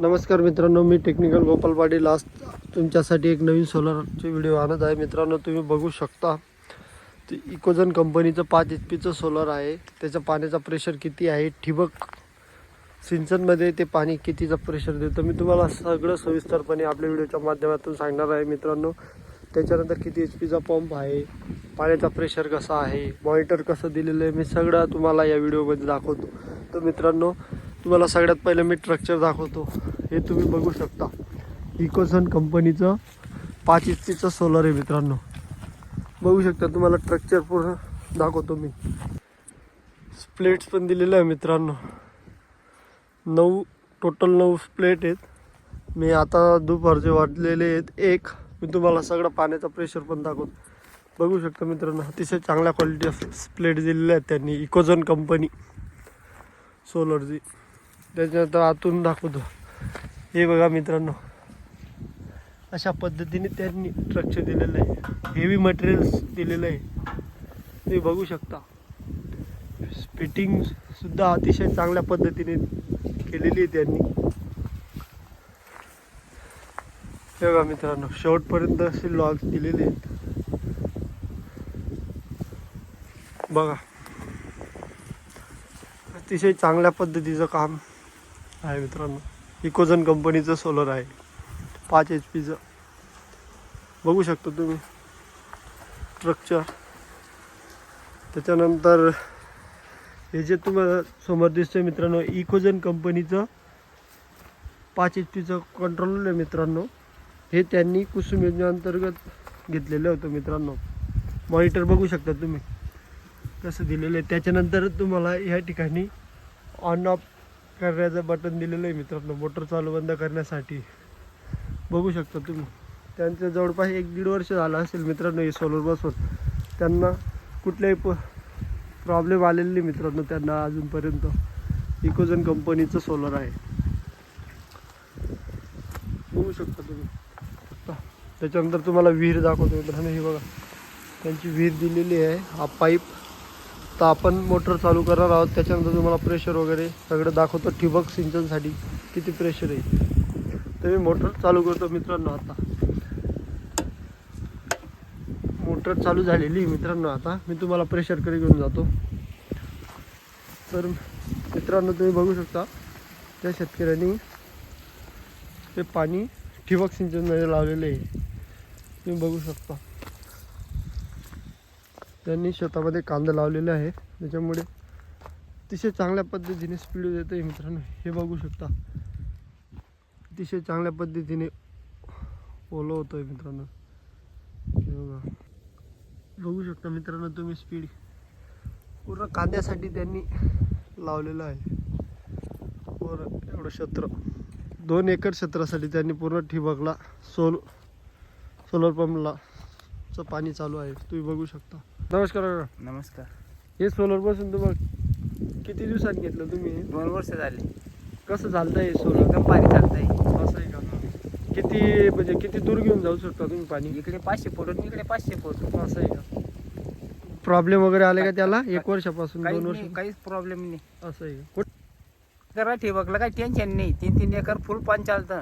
नमस्कार मित्रांनो मी टेक्निकल गोपाल पाटील. आज तुमच्यासाठी एक नवीन सोलरचे व्हिडिओ आणत आहे. मित्रांनो तुम्ही बघू शकता ते इकोजन कंपनीचं पाच एच पीचं सोलर आहे. त्याचं पाण्याचा प्रेशर किती आहे? ठिबक सिंचनमध्ये ते पाणी कितीचं प्रेशर देतं? मी तुम्हाला सगळं सविस्तरपणे आपल्या व्हिडिओच्या माध्यमातून सांगणार आहे मित्रांनो. त्याच्यानंतर किती एच पीचा पंप आहे? पाण्याचा प्रेशर कसा आहे? मॉनिटर कसं दिलेलं आहे? मी सगळं तुम्हाला या व्हिडिओमध्ये दाखवतो. तर मित्रांनो तुम्हाला सगळ्यात पहिलं मी स्ट्रक्चर दाखवतो. हे तुम्ही बघू शकता. इकोसन कंपनीचं पाच इंचीचं सोलर आहे मित्रांनो. बघू शकता तुम्हाला स्ट्रक्चर पूर्ण दाखवतो मी. प्लेट्स पण दिलेलं आहे मित्रांनो. नऊ टोटल नऊ प्लेट आहेत. मी आता दुपारचे वाटलेले आहेत एक. मी तुम्हाला सगळं पाण्याचा प्रेशर पण दाखवतो. बघू शकता मित्रांनो अतिशय चांगल्या क्वालिटी प्लेट दिलेल्या आहेत त्यांनी. इकोझन कंपनी सोलरची त्याच्यानंतर आतून दाखवतो. हे बघा मित्रांनो. अशा पद्धतीने त्यांनी स्ट्रक्चर दिलेलं आहे. हेवी मटेरियल्स दिलेलं आहे. तुम्ही बघू शकता. फिटिंगसुद्धा अतिशय चांगल्या पद्धतीने केलेली आहे त्यांनी. हे बघा मित्रांनो शेवटपर्यंत असे लॉग्स दिलेले आहेत. बघा. अतिशय चांगल्या पद्धतीचं काम. आहे मित्रांनो. इकोझन कंपनीचं सोलर आहे. पाच एच पीचं बघू शकता तुम्ही. स्ट्रक्चर त्याच्यानंतर हे जे तुम्हाला समोर दिसतंय मित्रांनो इकोझन कंपनीचं पाच एच पीचं कंट्रोल आहे मित्रांनो. हे त्यांनी कुसुम योजनेअंतर्गत घेतलेलं होतं मित्रांनो. मॉनिटर बघू शकता तुम्ही. कसं दिलेलं आहे. त्याच्यानंतर तुम्हाला या ठिकाणी ऑन ऑफ करण्याचं बटन दिलेलं आहे मित्रांनो. मोटर चालू बंद करण्यासाठी. बघू शकता तुम्ही. त्यांचं जवळपास एक दीड वर्ष झालं असेल मित्रांनो हे सोलर बसून त्यांना कुठल्याही प प्रॉब्लेम आलेले नाही मित्रांनो त्यांना अजूनपर्यंत. इकोझन कंपनीचं सोलर आहे. बघू शकता तुम्ही. त्याच्यानंतर तुम्हाला विहीर दाखवतो मित्रांनो. हे बघा. त्यांची विहीर दिलेली आहे. हा पाईप तर आपण मोटर चालू करणार आहोत. त्याच्यानंतर तुम्हाला प्रेशर वगैरे सगळं दाखवतो ठिबक सिंचनसाठी किती प्रेशर आहे. तर मी मोटर चालू करतो मित्रांनो आता. मोटर चालू झालेली मित्रांनो आता. मी तुम्हाला प्रेशरकडे घेऊन जातो. तर मित्रांनो तुम्ही बघू शकता त्या शेतकऱ्यांनी ते पाणी ठिबक सिंचनमध्ये लावलेले आहे. तुम्ही बघू शकता. त्यांनी शेतामध्ये कांदा लावलेला आहे त्याच्यामुळे अतिशय चांगल्या पद्धतीने स्पीड देतं आहे मित्रांनो. हे बघू शकता. अतिशय चांगल्या पद्धतीने ओलं होतं आहे मित्रांनो. हे बघा. बघू शकता मित्रांनो तुम्ही स्पीड पूर्ण कांद्यासाठी त्यांनी लावलेलं आहे. पूर्ण एवढं क्षेत्र. दोन एकर क्षेत्रासाठी त्यांनी पूर्ण ठिबकला सोल सोलर पंपला चं पाणी चालू आहे. तुम्ही बघू शकता. नमस्कार. नमस्कार. हे सोलरपासून तुम्हाला किती दिवसात घेतलं तुम्ही? दोन वर्ष झाली. कसं चालतंय हे सोलर? एकदम पाणी चालतंय. असं आहे का? किती म्हणजे किती दूर घेऊन जाऊ शकता तुम्ही पाणी? इकडे पाचशे फूट इकडे पाचशे फूट. असं आहे का? प्रॉब्लेम वगैरे आले का त्याला? एक वर्षापासून दोन वर्ष काहीच प्रॉब्लेम नाही. असं आहे का? कुठ- करा ठिबकला काही टेन्शन नाही. तीन तीन एकर फुल पाणी चालतं.